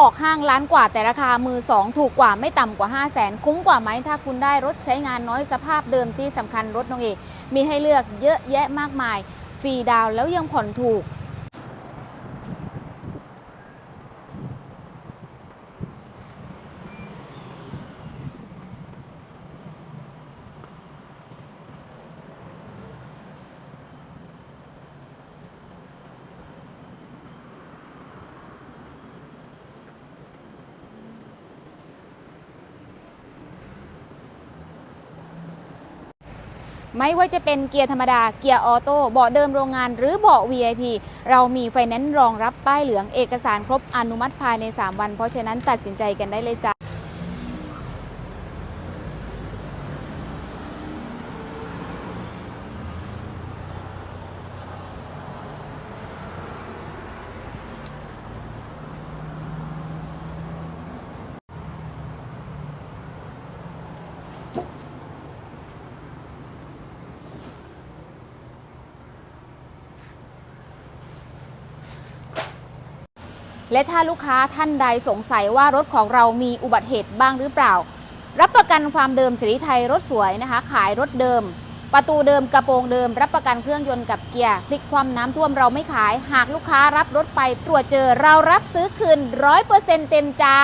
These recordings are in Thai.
ออกห้างล้านกว่าแต่ราคามือ2ถูกกว่าไม่ต่ำกว่า 5 0 0แสนคุ้มกว่าไหมถ้าคุณได้รถใช้งานน้อยสภาพเดิมที่สำคัญรถน้องเอมีให้เลือกเยอะแยะมากมาย ฟรีดาวแล้วยังผ่อนถูก ไม่ว่าจะเป็นเกียร์ธรรมดา เกียร์ออโต้เบาะเดิมโรงงาน หรือเบาะ VIP เรามีไฟแนนซ์รองรับป้ายเหลืองเอกสารครบอนุมัติภายใน 3 วัน เพราะฉะนั้นตัดสินใจกันได้เลยจ้ะ และถ้าลูกค้าท่านใดสงสัยว่ารถของเรามีอุบัติเหตุบ้างหรือเปล่า รับประกันความเดิมสิริไทยรถสวยนะคะ ขายรถเดิม ประตูเดิมกระโปรงเดิม รับประกันเครื่องยนต์กับเกียร์พลิกความน้ำท่วมเราไม่ขาย หากลูกค้ารับรถไปตรวจเจอเรารับซื้อคืนร้อยเปอร์เซ็นต์เต็มจ้า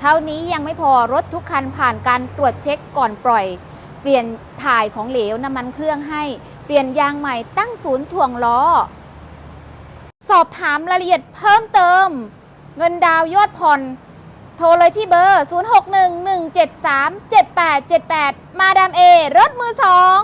เท่านี้ยังไม่พอรถทุกคันผ่านการตรวจเช็คก่อนปล่อย เปลี่ยนถ่ายของเหลวน้ำมันเครื่องให้ เปลี่ยนยางใหม่ตั้งศูนย์ถ่วงล้อ อบถามรายละเอียดเพิ่มเติม เงินดาวยอดผ่อน โทรเลยที่เบอร์ 0611737878 มาดามเอรถมือสอง